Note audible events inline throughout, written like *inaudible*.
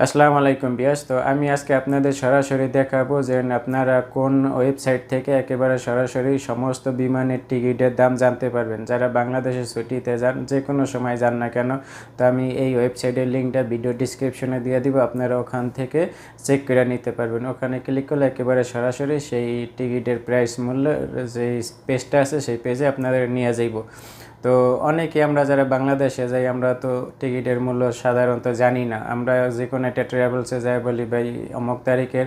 আসসালামু আলাইকুম বিয়াস তো আমি আজকে আপনাদের সরাসরি দেখাবো যে আপনারা কোন ওয়েবসাইট থেকে একেবারে সরাসরি সমস্ত বিমানের টিকিটের দাম জানতে পারবেন। যারা বাংলাদেশে ছুটিতে যান, যে কোনো সময় যান না কেন, তো আমি এই ওয়েবসাইটের লিঙ্কটা ভিডিও ডিসক্রিপশনে দিয়ে দিব, আপনারা ওখান থেকে চেক করে নিতে পারবেন। ওখানে ক্লিক করলে একেবারে সরাসরি সেই টিকিটের প্রাইস মূল্য, যে পেজটা আছে সেই পেজে আপনাদের নিয়ে যাইব। তো অনেকে আমরা যারা বাংলাদেশে যাই, আমরা তো টিকিটের মূল্য সাধারণত জানি না। আমরা যে কোনো একটা ট্রাভেলসে যাই বলি, ভাই, অমুক তারিখের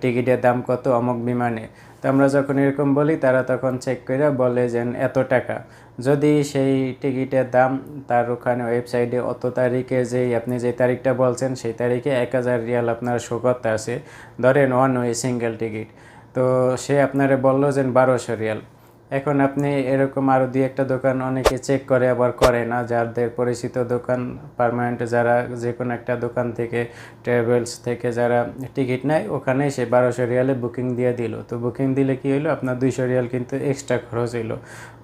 টিকিটের দাম কত, অমুক বিমানে? তো আমরা যখন এরকম বলি, তারা তখন চেক করে বলে যে, এত টাকা। যদি সেই টিকিটের দাম তার ওখানে ওয়েবসাইটে অত তারিখে যেই, আপনি যে তারিখটা বলছেন, সেই তারিখে এক হাজার রিয়াল আপনার শো আছে ধরেন ওয়ান ওয়ে সিঙ্গেল টিকিট তো সে আপনারে বলল যে, বারোশো রিয়াল। এখন আপনি এরকম আরও দুই একটা দোকান অনেকে চেক করে, আবার করে না। যাদের পরিচিত দোকান পারমানেন্ট যারা যে কোনো একটা দোকান থেকে ট্রাভেলস থেকে যারা টিকিট নেয়, ওখানে সে বারোশো রিয়ালে বুকিং দিয়ে দিল। তো বুকিং দিলে কি হলো আপনার দুইশো রিয়াল কিন্তু এক্সট্রা খরচ হইল।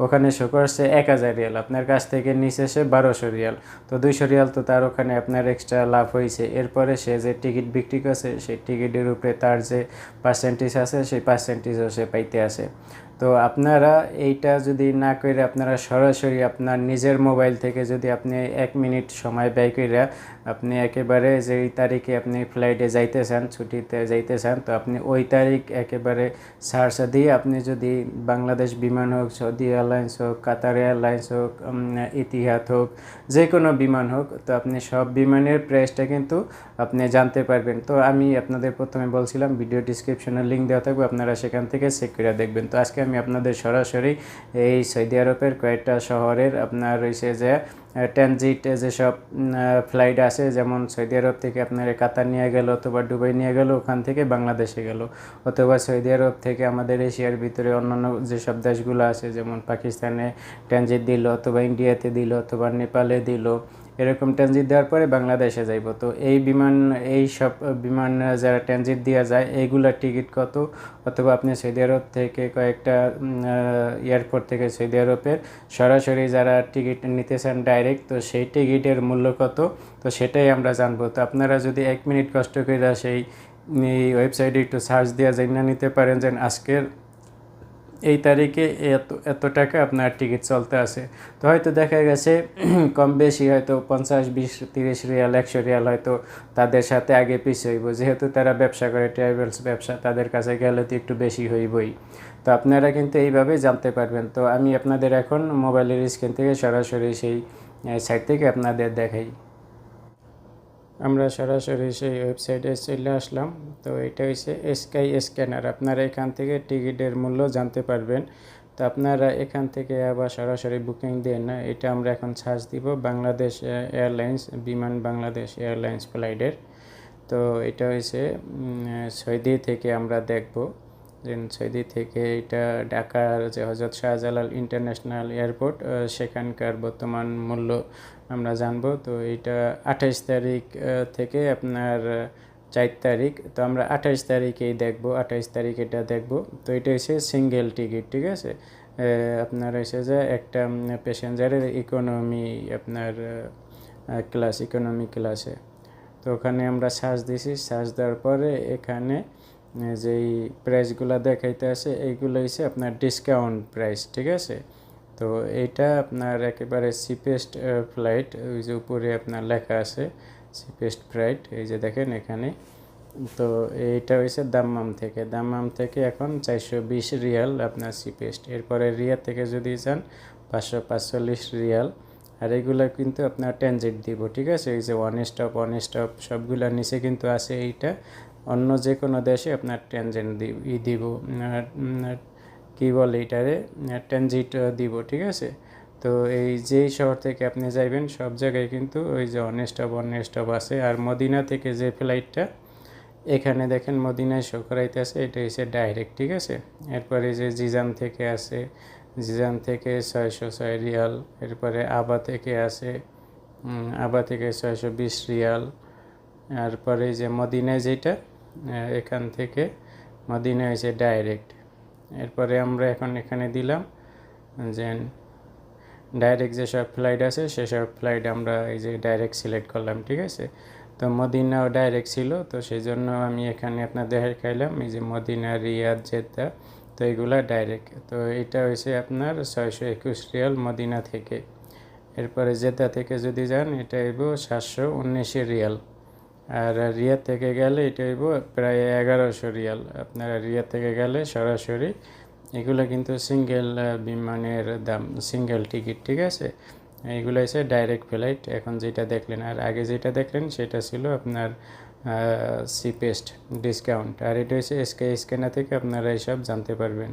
ওখানে শো করছে এক হাজার রিয়াল। আপনার কাছ থেকে নিচে সে বারোশো রিয়াল। তো দুইশো রিয়াল তো তার ওখানে আপনার এক্সট্রা লাভ হয়েছে এরপরে সে যে টিকিট বিক্রি করছে, সেই টিকিটের উপরে তার যে পার্সেন্টেজ আছে, সেই পার্সেন্টেজও সে পাইতে আসে। তো আপনারা এইটা যদি না করে আপনারা সরাসরি আপনার নিজের মোবাইল থেকে যদি আপনি এক মিনিট সময় ব্যয় করে আপনি একেবারে যেই তারিখে আপনি ফ্লাইটে যাইতে চান ছুটিতে যাইতে চান তো আপনি ওই তারিখ একেবারে সার্চ দিয়ে আপনি যদি বাংলাদেশ বিমান হোক, সৌদি এয়ারলাইন্স হোক, কাতার এয়ারলাইন্স হোক ইতিহাদ হোক যে কোনো বিমান হোক, তো আপনি সব বিমানের প্রাইসটা কিন্তু আপনি জানতে পারবেন। তো আমি আপনাদের প্রথমে বলছিলাম ভিডিও ডিসক্রিপশনে লিঙ্ক দেওয়া থাকবে, আপনারা সেখান থেকে চেক করে দেখবেন। তো আজকে আমি আপনাদের সরাসরি এই সৌদি আরবের কয়েকটা শহরের আপনার রয়েছে যে ট্রানজিট যেসব ফ্লাইট আছে, যেমন সৌদি আরব থেকে আপনার কাতার নিয়ে গেল অথবা দুবাই নিয়ে গেল, ওখান থেকে বাংলাদেশে গেল। অথবা সৌদি আরব থেকে আমাদের এশিয়ার ভিতরে অন্যান্য যেসব দেশগুলো আছে, যেমন পাকিস্তানে ট্রানজিট দিল, অথবা ইন্ডিয়াতে দিল, অথবা নেপালে দিল এরকম ট্রানজিট দেওয়ার পরে বাংলাদেশে যাইব। তো এই বিমান, এই সব বিমান যারা ট্রানজিট দেওয়া যায় এইগুলার টিকিট কত? অথবা আপনি সৌদি আরব থেকে কয়েকটা এয়ারপোর্ট থেকে সৌদি আরবের সরাসরি যারা টিকিট নিতে চান ডাইরেক্ট, তো সেই টিকিটের মূল্য কত? তো সেটাই আমরা জানব। তো আপনারা যদি এক মিনিট কষ্ট করে সেই ওয়েবসাইটে একটু সার্চ দেওয়া জেনে নিতে পারেন যে আজকের এই তারিখে এত এত টাকা আপনার টিকিট চলতে আছে। তো হয়তো দেখা গেছে, *clears throat* কম বেশি হয়তো পঞ্চাশ, বিশ, তিরিশ রিয়াল, একশো রিয়াল হয়তো তাদের সাথে আগে পিছিয়ে হইব। যেহেতু তারা ব্যবসা করে, ট্রাভেলস ব্যবসা, তাদের কাছে গেলে তো একটু বেশি হইবই। তো আপনারা কিন্তু এইভাবে জানতে পারবেন। তো আমি আপনাদের এখন মোবাইলের স্ক্রিন থেকে সরাসরি সেই সাইট থেকে আপনাদের দেখাই। আমরা সরাসরি সেই ওয়েবসাইটে চলে আসলাম। তো এটা হচ্ছে স্কাই স্ক্যানার আপনারা এখান থেকে টিকিটের মূল্য জানতে পারবেন। তো আপনারা এখান থেকে আবার সরাসরি বুকিং দেন না। এটা আমরা এখন সার্চ দিব বাংলাদেশ এয়ারলাইন্স বিমান বাংলাদেশ এয়ারলাইন্স ফ্লাইটের তো এটা হয়েছে সৈদি থেকে আমরা দেখব। সৌদি থেকে এটা ঢাকার যে হজরত শাহজালাল ইন্টারন্যাশনাল এয়ারপোর্ট সেখানকার বর্তমান মূল্য আমরা জানব। তো এটা আঠাইশ তারিখ থেকে আপনার চার তারিখ। তো আমরা আঠাইশ তারিখেই দেখব আঠাইশ তারিখ এটা দেখব। তো এটা হচ্ছে সিঙ্গেল টিকিট, ঠিক আছে? আপনার হচ্ছে যে একটা প্যাসেঞ্জারের ইকোনমি, আপনার ক্লাস, ইকোনমি ক্লাসে। তো ওখানে আমরা সার্চ দিছি, সার্চ দেওয়ার পরে এখানে যেই প্রাইসগুলো দেখাইতে আছে এইগুলো হচ্ছে আপনার ডিসকাউন্ট প্রাইস ঠিক আছে? তো এইটা আপনার একেবারে চিপেস্ট ফ্লাইট ওই যে উপরে আপনার লেখা আছে চিপেস্ট ফ্লাইট এই যে দেখেন এখানে। তো এইটা হয়েছে দাম্মাম থেকে। দাম্মাম থেকে এখন চারশো বিশ রিয়াল আপনার চিপেস্ট এরপরে রিয়া থেকে যদি যান পাঁচশো পাঁচচল্লিশ রিয়াল। আর এগুলো কিন্তু আপনার ট্রানজিট দিব, ঠিক আছে? এই যে ওয়ান স্টপ ওয়ান স্টপ সবগুলোর নিচে কিন্তু আছে এইটা। অন্য যে কোনো দেশে আপনার ট্রানজিট ই দিব কী বলে এটারে ট্রানজিট দিব, ঠিক আছে? তো এই যেই শহর থেকে আপনি যাইবেন, সব জায়গায় কিন্তু ওই যে অন স্টপ অন স্টপ আছে। আর মদিনা থেকে যে ফ্লাইটটা, এখানে দেখেন মদিনায় শো করাইতে আছে, এটা হচ্ছে ডাইরেক্ট, ঠিক আছে? এরপরে যে জিজান থেকে আছে, জিজান থেকে ছয়শো ছয় রিয়াল, এরপরে আবা থেকে আছে আবা থেকে ছয়শো বিশ রিয়াল। এরপরে যে মদিনায় যেটা এখান থেকে মদিনা হয়েছে ডাইরেক্ট এরপরে আমরা এখন এখানে দিলাম যে ডাইরেক্ট যেসব ফ্লাইট আছে, সেসব ফ্লাইট আমরা এই যে ডাইরেক্ট সিলেক্ট করলাম, ঠিক আছে? তো মদিনাও ডাইরেক্ট ছিল, তো সেই জন্য আমি এখানে আপনার দেখাইলাম, এই যে মদিনা, রিয়াদ, জেদ্দা, তো এগুলা ডাইরেক্ট তো এটা হয়েছে আপনার ছয়শো একুশ রিয়াল মদিনা থেকে। এরপরে জেদ্দা থেকে যদি যান, এটা হইব সাতশো উনিশে রিয়াল। আর রিয়াদ থেকে গেলে এটা হইব প্রায় এগারোশো রিয়াল। আপনারা রিয়াদ থেকে গেলে সরাসরি, এগুলো কিন্তু সিঙ্গেল বিমানের দাম সিঙ্গেল টিকিট ঠিক আছে? এইগুলো হচ্ছে ডাইরেক্ট ফ্লাইট এখন যেটা দেখলেন, আর আগে যেটা দেখলেন, সেটা ছিল আপনার সিপেস্ট ডিসকাউন্ট আর এটা হচ্ছে এসকে স্ক্যানার থেকে আপনারা এইসব জানতে পারবেন।